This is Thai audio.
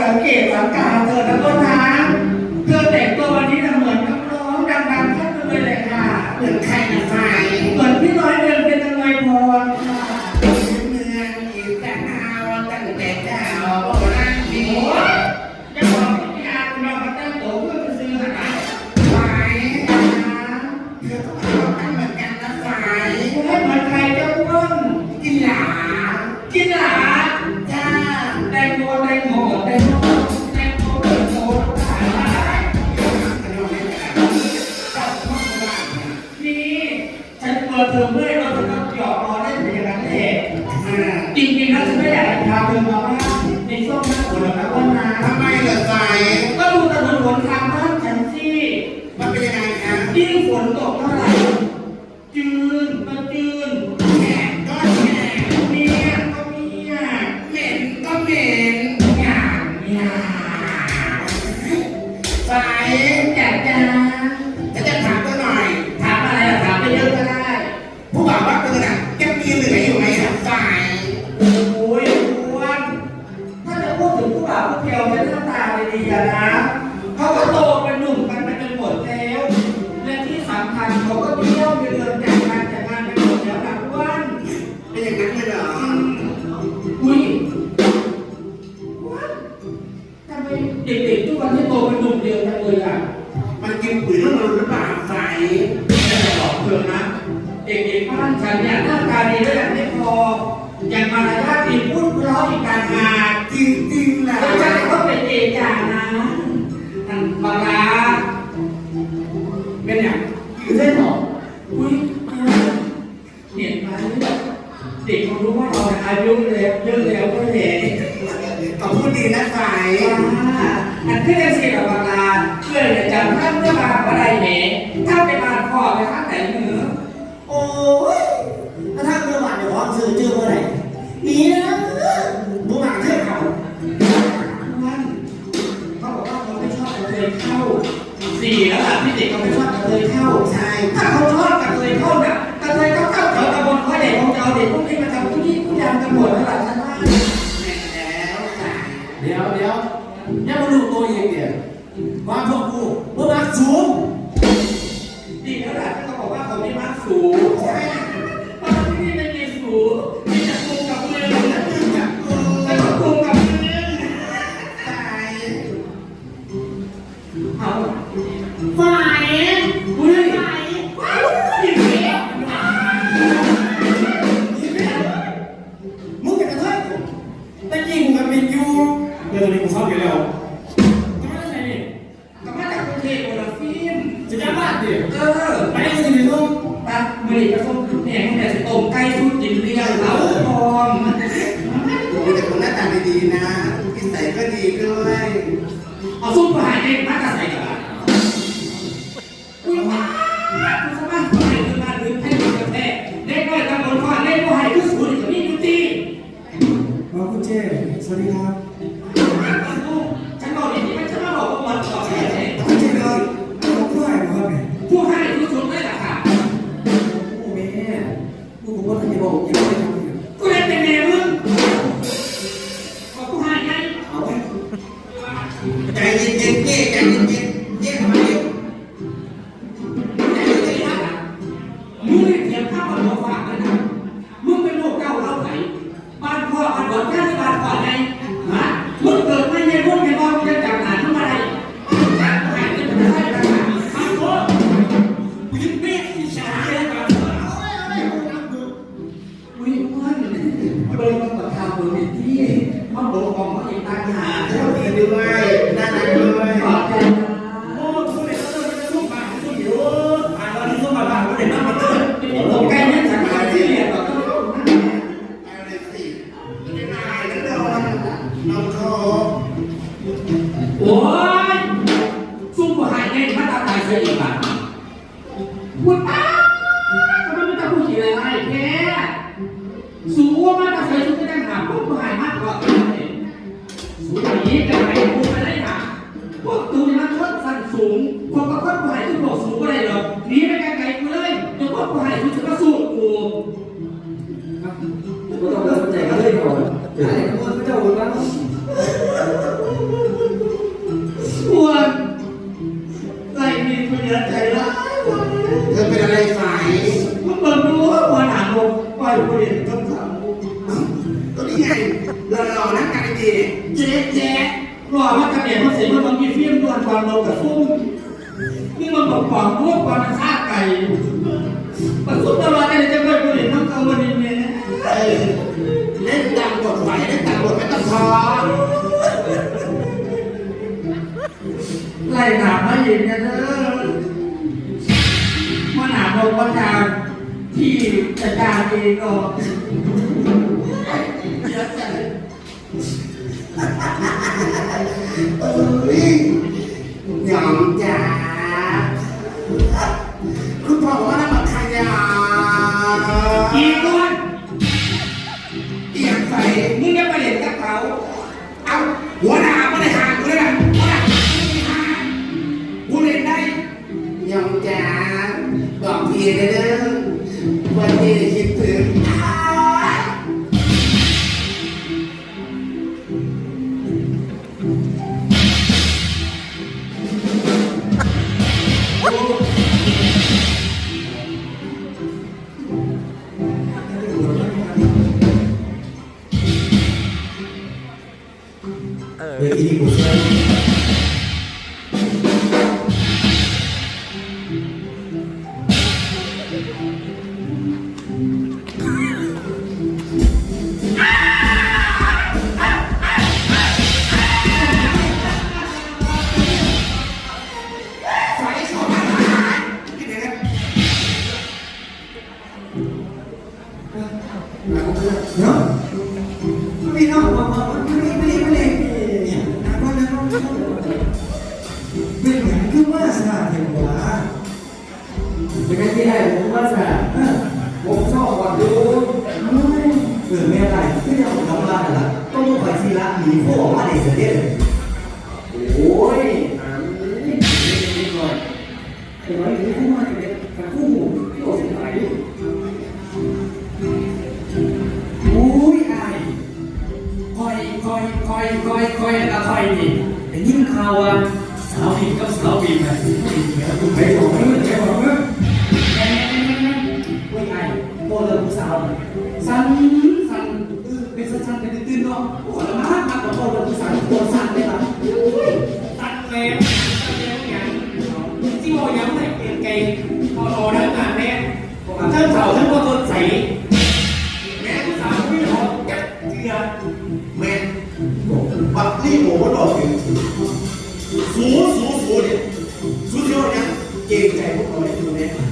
สังเกตสังกาเธอนะต้นนะ ยิ่งฝนตกเท่าไหร่จืนมาจืนแก่ก็แก่เมียก็เมียเหม็นก็เหม็นหยาบหยาบไฟอยากจะจะจะถามตัวหน่อย ถามอะไรอะถามไปเยอะก็ได้ ผู้บ่าวว่าเธอน่ะยังมีเหลืออยู่ไหมครับไฟโอ้ยอ้วนถ้าจะพูดถึงผู้บ่าวผู้เพียวจะหน้าตาดีๆอะนะเขาก็โตเป็นหนุ่มกัน เขาก็เที่ยวไปเดินจากงานจากงานไปหมดแล้วนะอ้วนเป็นอย่างนั้นเลยเหรออุ้ยวันทำไมเด็กๆทุกวันนี้โตเป็นหนุ่มเร็วจังเลยอะมันกินปุ๋ยแล้วมันหรือเปล่าไฟไม่ได้บอกเธอนะเด็กๆบ้านฉันเนี่ยหน้าตาดีแล้วยังไม่พอยังมารยาทดีพูดเพราะอีกต่างหากจริงจริงๆนะแล้วฉันก็เป็นเอกานะท่านบาราเป็นอย่าง คือได้บอกอุ้ยเห็นไหมเด็กเขารู้ว่าเราอายุแล้วเยอะแล้วก็เห็นขอพูดดีนะไฟอันที่ได้สิกับบางลาเพื่อนจะจำท่านเมื่อมาว่าใดเหนถ้าไปมาพ่อไปท่านไหนเหนือโอ้ยถ้าท่านเมื่อวานเดี๋ยวขอซื้อเจอเมื่อไหร่หนีนะบุหมาเทือกเขานั่นเขาบอกว่าเขาไม่ชอบกระเทยเข้า สี่แล้วล่ะพี่เด็กเขาไปชอบกระเทยเข้าใช่ถ้าเขาชอบกระเทยเข้านะกระเทยเข้าเข้าแถวตะบนเขาเด็กของเราเด็กพวกนี้มาทำทุกที่ผู้ยามกันหมดแล้วล่ะฉันว่าแม่แล้วไฟเดี๋ยวเดี๋ยวยังมาดูตัวเองเนี่ยควาพวกกูพวกนักสูง เอายเลี้ยมึงเป็นกระเทยแต่ยิงกับเป็นยูเดี๋ยวตอนนี้กูชอบอยู่แล้วจะไม่ได้ไงนี่กลับมาจากกรุงเทพคนละฟิล์มจะย้ายบ้านดิเออไปได้กูจะมีลูกตัดบริกระส้มขึ้นแหงแต่ต้มไก่ชุดกินเรียงเหลาทองมีแต่คนหน้าตาดีๆนะนิสัยก็ดีด้วยเอาซุปมหายเองมาจาก มาตาตายเสียอีกอะพูดป้าทำไมไม่ต้องพูดอะไรไรแค่สูงว่ามาตาใส่ชุดก็ยังหาพวกหายมากกว่าสูงอย่างนี้จะไปพูดอะไรหาพวกตูนี่มันชดสั้นสูงพวกก็คนหายทุกโลกสูงก็ได้หรอกนี้ไม่กันีเป็นใจร้เธอเป็นอะไรสายมันบิ่งดูว่าหัวหนังลงไปผู้เรียนทั้งสัมก็นี่ไงเรอหล่อนะกันดีเจ๊เจ๊หล่อว่าทะเบียนภาษีมันต้งมีฟิล์มตอนความเรากับฟุ้งนี่มันบอกความรู้ความชาไก่ประสบตลอดเลยจะไม่ผู้เรียนทั้งสามวันนี้เนี่ยเล่นดังกดไหวเล่นดังกดไม่ต้องพอไล่ถามมห็นกันเนอะ มาหนามที่จะจานเองก็เอ้ยยอมจ้าคุณพ่อบอกว่าน้ำมันขยะอีกคนเอียงใส่มึงจะไปเล่นกับเขาเอาหัวหน้าไม่ได้ห่างกูเลยนะหัวหน้าไม่ได้ห่างกูเล่นได้ยอมจ้า บอกพี่เลยเด้อวันนี้คิดถึง เนาะไม่เนาะมามาไม่นไม่ได้ไม่ได้เนี่ยนะก็นะก็เป็นอย่างคือว่าสาเทวาเป็นไงที่ไหนผมว่าสะผมชอบกอนดูเออแม่ไรที่จะผมทำบ้านละต้องไปซีละหนีพวกมาเด็กเด็ก สาวสั่นสั่นเป็นสั่นเป็นตื่นเนาะโอ้ยละมากมากกว่าโตเลยผู้สาวโตสั่นได้ปะตัดเมมตัดเมมอย่างที่โมยังไม่เปลี่ยนเกงพอโตทั้งงานแม่ทั้งสาวทั้งพอต้นใสแม่สาวไม่หอมจัดเจือเมนบักลี่โมก็บอกถึง